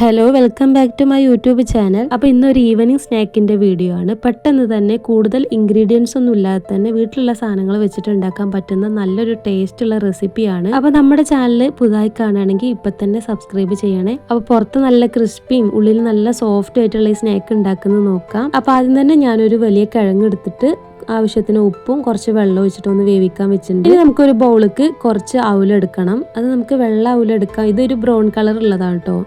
Hello welcome back to my YouTube channel അപ്പോൾ ഇന്നൊരു evening സ്നാക്കിന്റെ video ആണ്. പെട്ടെന്ന് തന്നെ കൂടുതൽ ഇൻഗ്രീഡിയൻസ് ഒന്നും ഇല്ലാതെ തന്നെ വീട്ടിലുള്ള സാധനങ്ങൾ വെച്ചിട്ട് ഉണ്ടാക്കാൻ പറ്റുന്ന നല്ലൊരു ടേസ്റ്റ് ഉള്ള റെസിപ്പിയാണ് അപ്പോൾ നമ്മുടെ ചാനൽ പുതുതായി കാണുകയാണെങ്കിൽ ഇപ്പം തന്നെ സബ്സ്ക്രൈബ് ചെയ്യണേ. അപ്പോൾ പുറത്ത് നല്ല ക്രിസ്പിയും ഉള്ളിൽ നല്ല സോഫ്റ്റ് ആയിട്ടുള്ള ഈ സ്നാക്ക് ഉണ്ടാക്കുന്നത് നോക്കാം. അപ്പോൾ ആദ്യം തന്നെ ഞാനൊരു വലിയ കിഴങ്ങ് എടുത്തിട്ട് ആവശ്യത്തിന് ഉപ്പും കുറച്ച് വെള്ളം ഒഴിച്ചിട്ട് ഒന്ന് വേവിക്കാൻ വെച്ചിട്ടുണ്ട്. ഇനി നമുക്കൊരു ബൗളിക്ക് കുറച്ച് അവലെടുക്കണം. അത് നമുക്ക് വെള്ള അവലെടുക്കാം. ഇതൊരു ബ്രൗൺ കളർ ഉള്ളതാണ് കേട്ടോ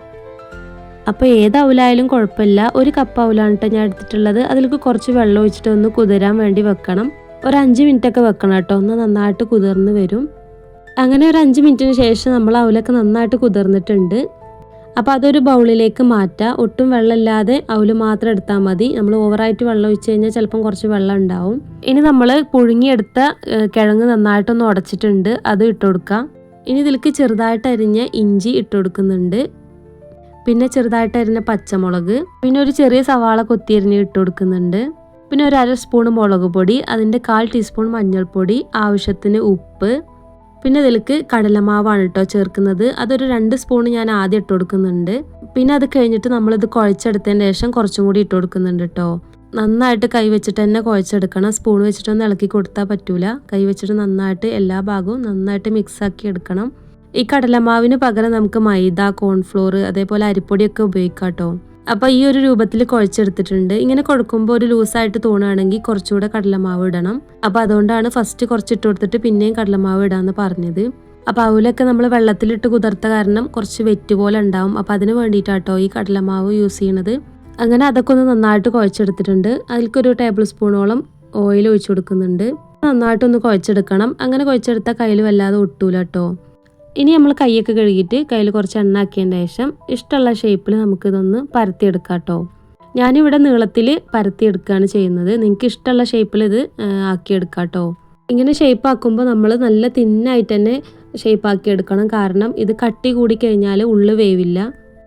അപ്പോൾ ഏത് അവലായാലും കുഴപ്പമില്ല. ഒരു കപ്പ് അവലാണ് കേട്ടോ ഞാൻ എടുത്തിട്ടുള്ളത്. അതിലേക്ക് കുറച്ച് വെള്ളം ഒഴിച്ചിട്ട് ഒന്ന് കുതിരാൻ വേണ്ടി വെക്കണം. ഒരു അഞ്ച് മിനിറ്റ് ഒക്കെ വെക്കണം കേട്ടോ ഒന്ന് നന്നായിട്ട് കുതിർന്ന് വരും. അങ്ങനെ ഒരു അഞ്ച് മിനിറ്റിന് ശേഷം നമ്മൾ അവലൊക്കെ നന്നായിട്ട് കുതിർന്നിട്ടുണ്ട്. അപ്പോൾ അതൊരു ബൗളിലേക്ക് മാറ്റുക ഒട്ടും വെള്ളമില്ലാതെ അവൽ മാത്രം എടുത്താൽ മതി. നമ്മൾ ഓവറായിട്ട് വെള്ളം ഒഴിച്ച് കഴിഞ്ഞാൽ ചിലപ്പം കുറച്ച് വെള്ളം ഉണ്ടാവും. ഇനി നമ്മൾ പുഴുങ്ങിയെടുത്ത കിഴങ്ങ് നന്നായിട്ടൊന്ന് ഉടച്ചിട്ടുണ്ട്. അത് ഇട്ട് ഇനി ഇതിലേക്ക് ചെറുതായിട്ട് അരിഞ്ഞ ഇഞ്ചി ഇട്ട് കൊടുക്കുന്നുണ്ട്. പിന്നെ ചെറുതായിട്ട് അരിഞ്ഞ പച്ചമുളക് പിന്നെ ഒരു ചെറിയ സവാള കൊത്തിയരിഞ്ഞ് ഇട്ട് കൊടുക്കുന്നുണ്ട്. പിന്നെ ഒരു അര സ്പൂൺ മുളക് പൊടി അതിന്റെ കാൽ ടീസ്പൂൺ മഞ്ഞൾപ്പൊടി ആവശ്യത്തിന് ഉപ്പ്. പിന്നെ ഇതിലേക്ക് കടലമാവാണ് കേട്ടോ ചേർക്കുന്നത്. അതൊരു രണ്ട് സ്പൂൺ ഞാൻ ആദ്യം ഇട്ട് കൊടുക്കുന്നുണ്ട്. പിന്നെ അത് കഴിഞ്ഞിട്ട് നമ്മളിത് കുഴച്ചെടുത്തതിന് ശേഷം കുറച്ചും കൂടി ഇട്ട് കൊടുക്കുന്നുണ്ട് കേട്ടോ നന്നായിട്ട് കൈ വെച്ചിട്ട് തന്നെ കുഴച്ചെടുക്കണം. സ്പൂൺ വെച്ചിട്ടൊന്നും ഇളക്കി കൊടുത്താൽ പറ്റൂല. കൈ വെച്ചിട്ട് നന്നായിട്ട് എല്ലാ ഭാഗവും നന്നായിട്ട് മിക്സ് ആക്കി എടുക്കണം. ഈ കടലമാവിന് പകരം നമുക്ക് മൈദ കോൺഫ്ലോർ അതേപോലെ അരിപ്പൊടിയൊക്കെ ഉപയോഗിക്കാം കേട്ടോ. അപ്പോൾ ഈ ഒരു രൂപത്തിൽ കുഴച്ചെടുത്തിട്ടുണ്ട്. ഇങ്ങനെ കൊടുക്കുമ്പോൾ ഒരു ലൂസായിട്ട് തോന്നുകയാണെങ്കിൽ കുറച്ചുകൂടെ കടലമാവ് ഇടണം. അപ്പോൾ അതുകൊണ്ടാണ് ഫസ്റ്റ് കുറച്ചിട്ട് കൊടുത്തിട്ട് പിന്നെയും കടലമാവ് ഇടാന്ന് പറഞ്ഞത്. അപ്പോൾ അവലൊക്കെ നമ്മൾ വെള്ളത്തിലിട്ട് കുതിർത്ത കാരണം കുറച്ച് വെറ്റ് പോലെ ഉണ്ടാവും. അപ്പോൾ അതിന് വേണ്ടിയിട്ടാട്ടോ ഈ കടലമാവ് യൂസ് ചെയ്യണത്. അങ്ങനെ അതൊക്കെ ഒന്ന് നന്നായിട്ട് കുഴച്ചെടുത്തിട്ടുണ്ട്. അതിൽക്കൊരു ടേബിൾ സ്പൂണോളം ഓയിൽ ഒഴിച്ചു കൊടുക്കുന്നുണ്ട്. നന്നായിട്ടൊന്ന് കുഴച്ചെടുക്കണം. അങ്ങനെ കുഴച്ചെടുത്താൽ കയ്യിൽ വല്ലാതെ ഒട്ടൂല കേട്ടോ. ഇനി നമ്മൾ കൈയൊക്കെ കഴുകിയിട്ട് കയ്യിൽ കുറച്ച് എണ്ണ ആക്കിയതിന് ശേഷം ഇഷ്ടമുള്ള ഷേപ്പിൽ നമുക്കിതൊന്ന് പരത്തിയെടുക്കാം കേട്ടോ. ഞാനിവിടെ നീളത്തിൽ പരത്തിയെടുക്കുകയാണ് ചെയ്യുന്നത്. നിങ്ങൾക്ക് ഇഷ്ടമുള്ള ഷേപ്പിൽ ഇത് ആക്കിയെടുക്കാം കേട്ടോ. ഇങ്ങനെ ഷേപ്പ് ആക്കുമ്പോൾ നമ്മൾ നല്ല തിന്നായിട്ട് തന്നെ ഷേപ്പ് ആക്കി എടുക്കണം കാരണം ഇത് കട്ടി കൂടി കഴിഞ്ഞാൽ ഉള്ളു വേവില്ല.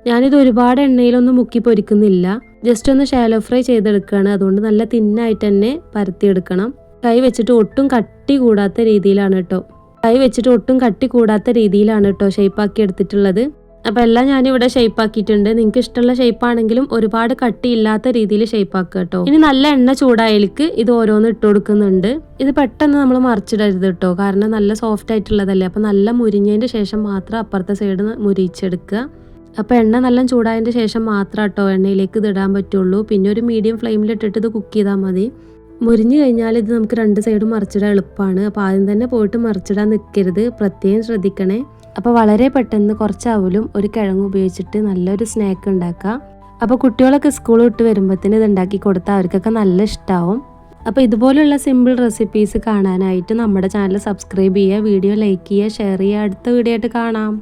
ഞാനിത് ഒരുപാട് എണ്ണയിലൊന്നും മുക്കി പൊരിക്കുന്നില്ല. ജസ്റ്റ് ഒന്ന് ഷാലോ ഫ്രൈ ചെയ്തെടുക്കുകയാണ്. അതുകൊണ്ട് നല്ല തിന്നായിട്ട് തന്നെ പരത്തിയെടുക്കണം. കൈ വെച്ചിട്ട് ഒട്ടും കട്ടി കൂടാത്ത രീതിയിലാണ് കേട്ടോ. കൈ വെച്ചിട്ട് ഒട്ടും കട്ടി കൂടാത്ത രീതിയിലാണ് കേട്ടോ ഷേപ്പാക്കി എടുത്തിട്ടുള്ളത്. അപ്പോൾ എല്ലാം ഞാനിവിടെ ഷേപ്പാക്കിയിട്ടുണ്ട് നിങ്ങൾക്ക് ഇഷ്ടമുള്ള ഷേപ്പാണെങ്കിലും ഒരുപാട് കട്ടി ഇല്ലാത്ത രീതിയിൽ ഷേപ്പാക്കുക കേട്ടോ ഇനി നല്ല എണ്ണ ചൂടായലേക്ക് ഇത് ഓരോന്ന് ഇട്ട് കൊടുക്കുന്നുണ്ട്. ഇത് പെട്ടെന്ന് നമ്മൾ മറിച്ചിടരുത് കേട്ടോ കാരണം നല്ല സോഫ്റ്റ് ആയിട്ടുള്ളതല്ലേ. അപ്പോൾ നല്ല മുരിഞ്ഞതിന്റെ ശേഷം മാത്രം അപ്പുറത്തെ സൈഡ് മുരിച്ചെടുക്കുക അപ്പോൾ എണ്ണ നല്ല ചൂടായതിന്റെ ശേഷം മാത്രം കേട്ടോ എണ്ണയിലേക്ക് ഇത് ഇടാൻ പറ്റുള്ളൂ. പിന്നെ ഒരു മീഡിയം ഫ്ലെയിമിലിട്ടിട്ട് ഇത് കുക്ക് ചെയ്താൽ മതി. മുരിഞ്ഞു കഴിഞ്ഞാൽ ഇത് നമുക്ക് രണ്ട് സൈഡും മറിച്ചിടാൻ എളുപ്പമാണ്. അപ്പോൾ ആദ്യം തന്നെ പോയിട്ട് മറിച്ചിടാൻ നിൽക്കരുത്. പ്രത്യേകം ശ്രദ്ധിക്കണേ. അപ്പോൾ വളരെ പെട്ടെന്ന് കുറച്ചാവലും ഒരു കിഴങ്ങ് ഉപയോഗിച്ചിട്ട് നല്ലൊരു സ്നാക്ക് ഉണ്ടാക്കാം അപ്പോൾ കുട്ടികളൊക്കെ സ്കൂൾ വിട്ട് വരുമ്പോഴത്തേന് ഇത് ഉണ്ടാക്കി കൊടുത്താൽ അവർക്കൊക്കെ നല്ല ഇഷ്ടമാവും അപ്പോൾ ഇതുപോലുള്ള സിമ്പിൾ റെസിപ്പീസ് കാണാനായിട്ട് നമ്മുടെ ചാനൽ സബ്സ്ക്രൈബ് ചെയ്യുക വീഡിയോ ലൈക്ക് ചെയ്യുക ഷെയർ ചെയ്യുക. അടുത്ത വീഡിയോ ആയിട്ട് കാണാം.